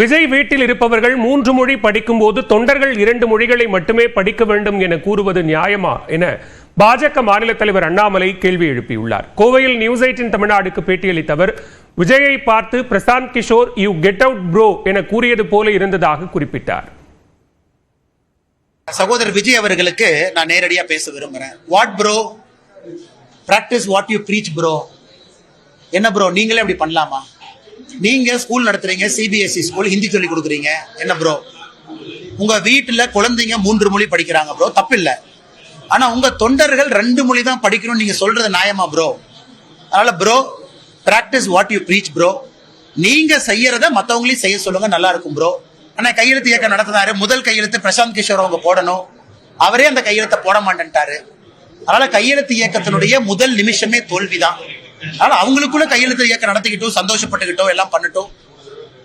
விஜய் வீட்டில் இருப்பவர்கள் மூன்று மொழி படிக்கும்போது தொண்டர்கள் இரண்டு மொழிகளை மட்டுமே படிக்க வேண்டும் என கூறுவது நியாயமா என பாஜக மாநில தலைவர் அண்ணாமலை கேள்வி எழுப்பியுள்ளார். கோவையில் நியூஸ் எயிட்டின் தமிழ்நாடுக்கு பேட்டியளித்த அவர் விஜயை பார்த்து Prashant Kishor you get out bro என கூறியது போல இருந்ததாக குறிப்பிட்டார். சகோதரர் விஜய் அவர்களுக்கு நான் நேரடியாக பேச விரும்புகிறேன் what bro practice what you preach bro என்ன ப்ரோ நீங்களே அப்படி பண்ணலாமா? நீங்க ஸ்கூல் நடத்துறீங்க சிபிஎஸ்இ ஸ்கூல் ஹிந்தி சொல்லி கொடுக்குறீங்க. என்ன ப்ரோ உங்க வீட்டுல குழந்தைங்க மூன்று மொழி படிக்கிறாங்க ப்ரோ தப்பில்ல. ஆனா உங்க தொண்டர்கள் ரெண்டு மொழி தான் படிக்கணும்னு நீங்க சொல்றது நியாயமா ப்ரோ அதனால bro practice what you preach bro நீங்க செய்யறத மத்தவங்களையும் செய்ய சொல்லுங்க நல்லா இருக்கும் ப்ரோ ஆனா கையெழுத்து இயக்கம் நடத்தினாரு. முதல் கையெழுத்து பிரசாந்த் கிஷோர் அவங்க போடணும். அவரே அந்த கையெழுத்தை போட மாட்டேன்ட்டாரு. அதனால கையெழுத்து இயக்கத்தினுடைய முதல் நிமிஷமே தோல்விதான். ஆனா அவங்களுக்குள்ள கையெழுத்து இயக்கம் நடத்திக்கிட்டோம் சந்தோஷப்பட்டுக்கிட்டோம் எல்லாம் பண்ணட்டும்.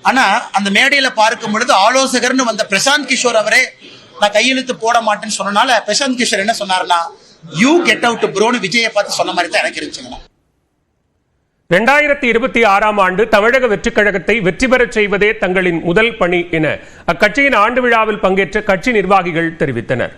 ஆனா அந்த மேடையில பார்க்கும் பொழுது ஆலோசகர்னு வந்த பிரசாந்த் கிஷோர் அவரே நான் கையெழுத்து போட மாட்டேன்னு சொன்னனால பிரசாந்த் கிஷோர் என்ன சொன்னாருன்னா யூ கெட் அவுட் ப்ரோன்னு விஜயை பார்த்து சொன்ன மாதிரி தான் எனக்கு இருந்துச்சுங்கண்ணா. இரண்டாயிரத்தி இருபத்தி ஆறாம் ஆண்டு தமிழக வெற்றிக் கழகத்தை வெற்றி பெறச் செய்வதே தங்களின் முதல் பணி என அக்கட்சியின் ஆண்டு விழாவில் பங்கேற்ற கட்சி நிர்வாகிகள் தெரிவித்தனர்.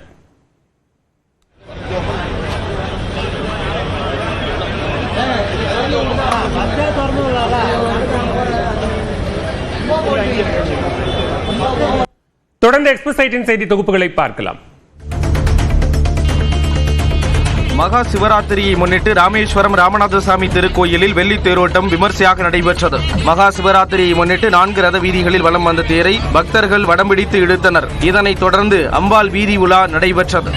தொடர்ந்து எக்ஸ்பிரஸ் செய்தி தொகுப்புகளை பார்க்கலாம். மகா சிவராத்திரியை முன்னிட்டு ராமேஸ்வரம் ராமநாதசாமி திருக்கோயிலில் வெள்ளி தேரோட்டம் விமர்சையாக நடைபெற்றது. மகா சிவராத்திரியை முன்னிட்டு நான்கு ரத வீதிகளில் வலம் வந்த தேரை பக்தர்கள் வடம்பிடித்து இழுத்தனர். இதனைத் தொடர்ந்து அம்பாள் வீதி உலா நடைபெற்றது.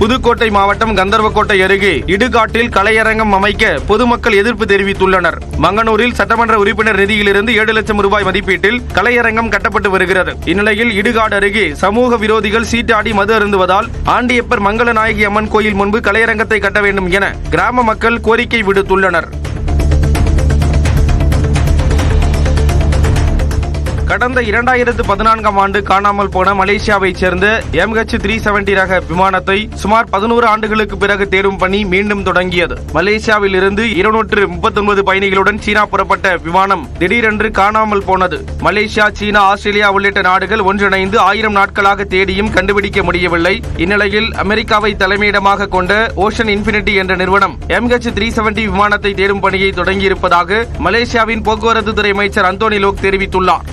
புதுக்கோட்டை மாவட்டம் கந்தர்வக்கோட்டை அருகே இடுகாட்டில் கலையரங்கம் அமைக்க பொதுமக்கள் எதிர்ப்பு தெரிவித்துள்ளனர். மங்கனூரில் சட்டமன்ற உறுப்பினர் நிதியிலிருந்து ஏழு லட்சம் ரூபாய் மதிப்பீட்டில் கலையரங்கம் கட்டப்பட்டு வருகிறது. இந்நிலையில் இடுகாடு அருகே சமூக விரோதிகள் சீட்டாடி மது அருந்துவதால் ஆண்டியப்பர் மங்களநாயகி அம்மன் கோயில் முன்பு கலையரங்கத்தை கட்ட வேண்டும் என கிராம மக்கள் கோரிக்கை விடுத்துள்ளனர். கடந்த இரண்டாயிரத்து பதினான்காம் ஆண்டு காணாமல் போன மலேசியாவைச் சேர்ந்த எம்ஹெச் த்ரீ செவன்டி ரக விமானத்தை சுமார் பதினோரு ஆண்டுகளுக்கு பிறகு தேடும் பணி மீண்டும் தொடங்கியது. மலேசியாவில் இருந்து இருநூற்று முப்பத்தொன்பது பயணிகளுடன் சீனா புறப்பட்ட விமானம் திடீரென்று காணாமல் போனது. மலேசியா சீனா ஆஸ்திரேலியா உள்ளிட்ட நாடுகள் ஒன்றிணைந்து ஆயிரம் நாட்களாக தேடியும் கண்டுபிடிக்க முடியவில்லை. இந்நிலையில் அமெரிக்காவை தலைமையிடமாக கொண்ட ஓஷன் இன்ஃபினிட்டி என்ற நிறுவனம் எம்ஹெச் த்ரீ செவன்டி விமானத்தை தேடும் பணியை தொடங்கியிருப்பதாக மலேசியாவின் போக்குவரத்து துறை அமைச்சர் அந்தோனி லோக் தெரிவித்துள்ளார்.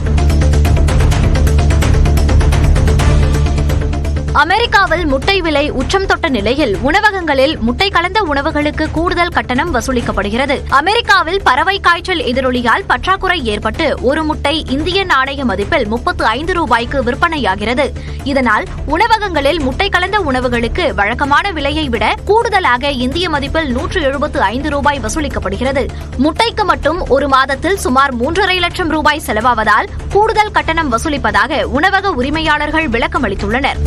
அமெரிக்காவில் முட்டை விலை உச்சம் தொட்ட நிலையில் உணவகங்களில் முட்டை கலந்த உணவுகளுக்கு கூடுதல் கட்டணம் வசூலிக்கப்படுகிறது. அமெரிக்காவில் பறவை காய்ச்சல் எதிரொலியால் பற்றாக்குறை ஏற்பட்டு ஒரு முட்டை இந்திய நாணய மதிப்பில் முப்பத்து ஐந்து ரூபாய்க்கு விற்பனையாகிறது. இதனால் உணவகங்களில் முட்டை கலந்த உணவுகளுக்கு வழக்கமான விலையை விட கூடுதலாக இந்திய மதிப்பில் நூற்று எழுபத்து ஐந்து ரூபாய் வசூலிக்கப்படுகிறது. முட்டைக்கு மட்டும் ஒரு மாதத்தில் சுமார் மூன்றரை லட்சம் ரூபாய் செலவாவதால் கூடுதல் கட்டணம் வசூலிப்பதாக உணவக உரிமையாளர்கள் விளக்கம் அளித்துள்ளனர்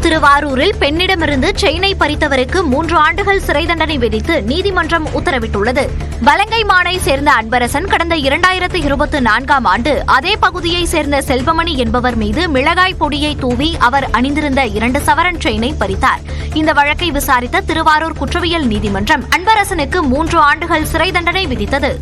திருவாரூரில் பெண்ணிடமிருந்து செயினை பறித்தவருக்கு மூன்று ஆண்டுகள் சிறை தண்டனை விதித்து நீதிமன்றம் உத்தரவிட்டுள்ளது. வலங்கை மானை சேர்ந்த அன்பரசன் கடந்த இரண்டாயிரத்து இருபத்தி நான்காம் ஆண்டு அதே பகுதியை சேர்ந்த செல்வமணி என்பவர் மீது மிளகாய் பொடியை தூவி அவர் அணிந்திருந்த இரண்டு சவரன் செயினை பறித்தார். இந்த வழக்கை விசாரித்த திருவாரூர் குற்றவியல் நீதிமன்றம் அன்பரசனுக்கு மூன்று ஆண்டுகள் சிறை தண்டனை விதித்தது.